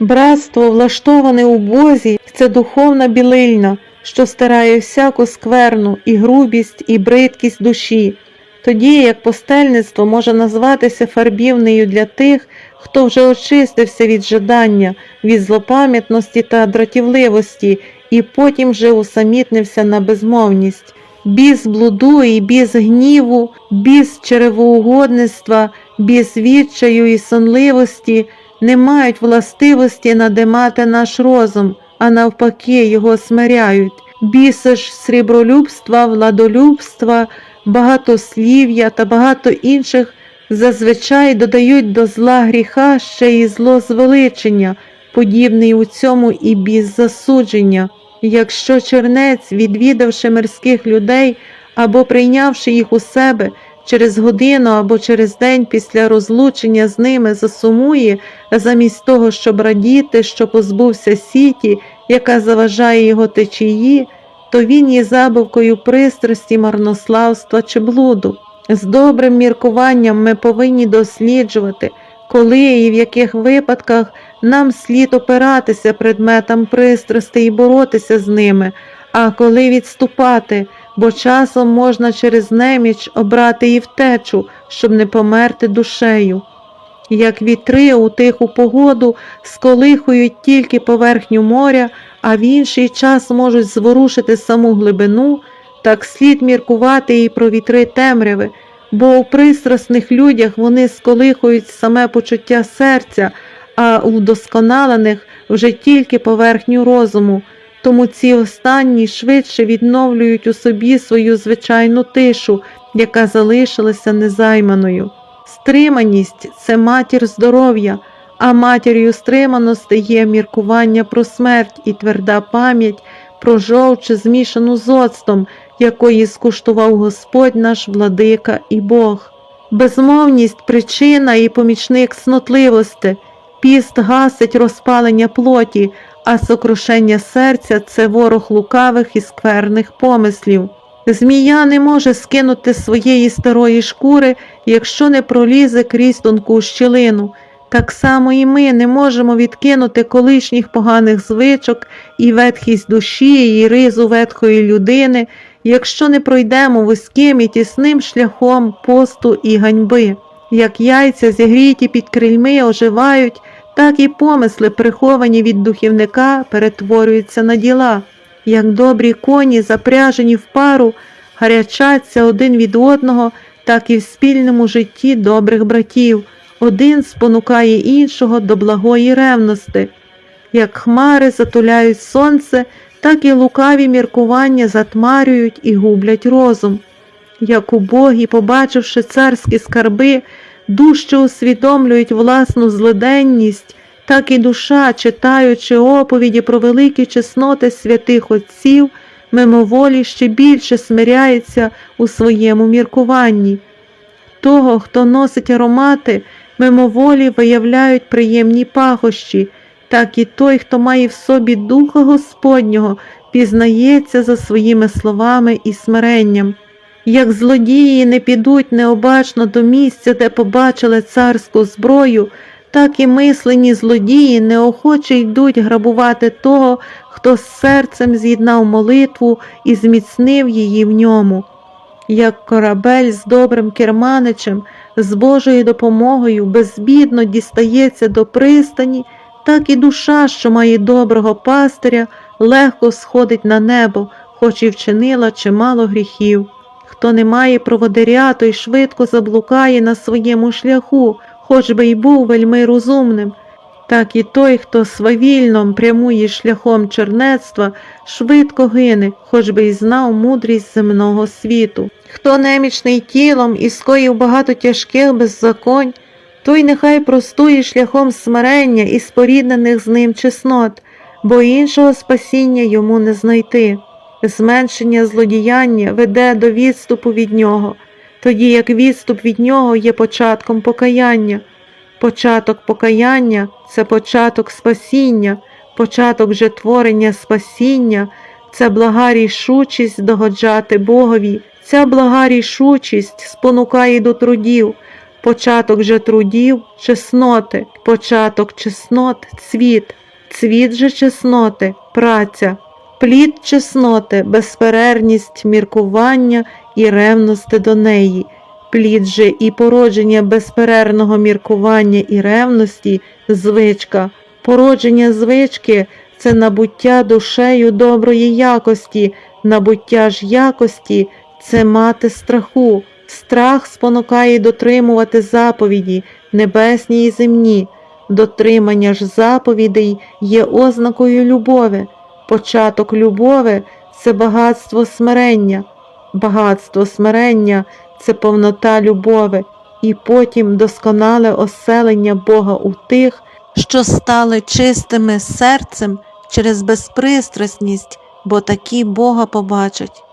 Братство, влаштоване у Бозі, це духовна білильна, що стирає всяку скверну і грубість, і бридкість душі. Тоді як постельництво може назватися фарбівнею для тих, хто вже очистився від жадання, від злопам'ятності та дратівливості, і потім вже усамітнився на безмовність. Біз блуду і біз гніву, біз черевоугодництва, біз відчаю і сонливості не мають властивості надимати наш розум, а навпаки його смиряють. Біси ж срібролюбства, владолюбства, багатослів'я та багато інших зазвичай додають до зла гріха ще й зло звеличення, подібний у цьому і біз засудження. Якщо чернець, відвідавши мирських людей або прийнявши їх у себе, через годину або через день після розлучення з ними засумує, замість того, щоб радіти, що позбувся сіті, яка заважає його течії, то він є забавкою пристрасті, марнославства чи блуду. З добрим міркуванням ми повинні досліджувати, коли і в яких випадках нам слід опиратися предметам пристрасти і боротися з ними, а коли відступати, бо часом можна через неміч обрати і втечу, щоб не померти душею. Як вітри у тиху погоду сколихують тільки поверхню моря, а в інший час можуть зворушити саму глибину, так слід міркувати і про вітри темряви, бо у пристрасних людях вони сколихують саме почуття серця, а у вдосконалених вже тільки поверхню розуму, тому ці останні швидше відновлюють у собі свою звичайну тишу, яка залишилася незайманою. Стриманість це матір здоров'я, а матір'ю стриманості є міркування про смерть і тверда пам'ять про жовче змішану з оцтом, якої скуштував Господь наш владика і Бог. Безмовність причина і помічник снотливості, піст гасить розпалення плоті, а сокрушення серця це ворог лукавих і скверних помислів. Змія не може скинути своєї старої шкури, якщо не пролізе крізь тонку щілину. Так само і ми не можемо відкинути колишніх поганих звичок і ветхість душі, і ризу ветхої людини, якщо не пройдемо вузьким і тісним шляхом посту і ганьби. Як яйця зігріті під крильми оживають, так і помисли, приховані від духівника, перетворюються на діла. Як добрі коні, запряжені в пару, гарячаться один від одного, так і в спільному житті добрих братів. Один спонукає іншого до благої ревності. Як хмари затуляють сонце, так і лукаві міркування затмарюють і гублять розум. Як убогі, побачивши царські скарби, дужче усвідомлюють власну злиденність, так і душа, читаючи оповіді про великі чесноти святих отців, мимоволі ще більше смиряється у своєму міркуванні. Того, хто носить аромати, мимоволі виявляють приємні пахощі, так і той, хто має в собі Духа Господнього, пізнається за своїми словами і смиренням. Як злодії не підуть необачно до місця, де побачили царську зброю, так і мислені злодії неохоче йдуть грабувати того, хто з серцем з'єднав молитву і зміцнив її в ньому. Як корабель з добрим керманичем, з Божою допомогою безбідно дістається до пристані, так і душа, що має доброго пастиря, легко сходить на небо, хоч і вчинила чимало гріхів. Хто не має проводиря, той швидко заблукає на своєму шляху, хоч би й був вельми розумним. Так і той, хто свавільно прямує шляхом чернецтва, швидко гине, хоч би й знав мудрість земного світу. Хто немічний тілом і скоїв багато тяжких беззаконь, той нехай простує шляхом смирення і споріднених з ним чеснот, бо іншого спасіння йому не знайти. Зменшення злодіяння веде до відступу від нього, тоді як відступ від нього є початком покаяння. Початок покаяння це початок спасіння, початок же творення спасіння, це блага рішучість догоджати Богові. Ця блага рішучість спонукає до трудів, Початок же трудів чесноти, початок чеснот цвіт, цвіт же чесноти праця, плід чесноти безперервність міркування і ревності до неї, плід же і породження безперервного міркування і ревності звичка, породження звички це набуття душею доброї якості, набуття ж якості це мати страху. Страх спонукає дотримувати заповіді, небесні і земні. Дотримання ж заповідей є ознакою любові. Початок любови це багатство смирення, багатство смирення це повнота любови, і потім досконале оселення Бога у тих, що стали чистими серцем через безпристрасність, бо такі Бога побачать.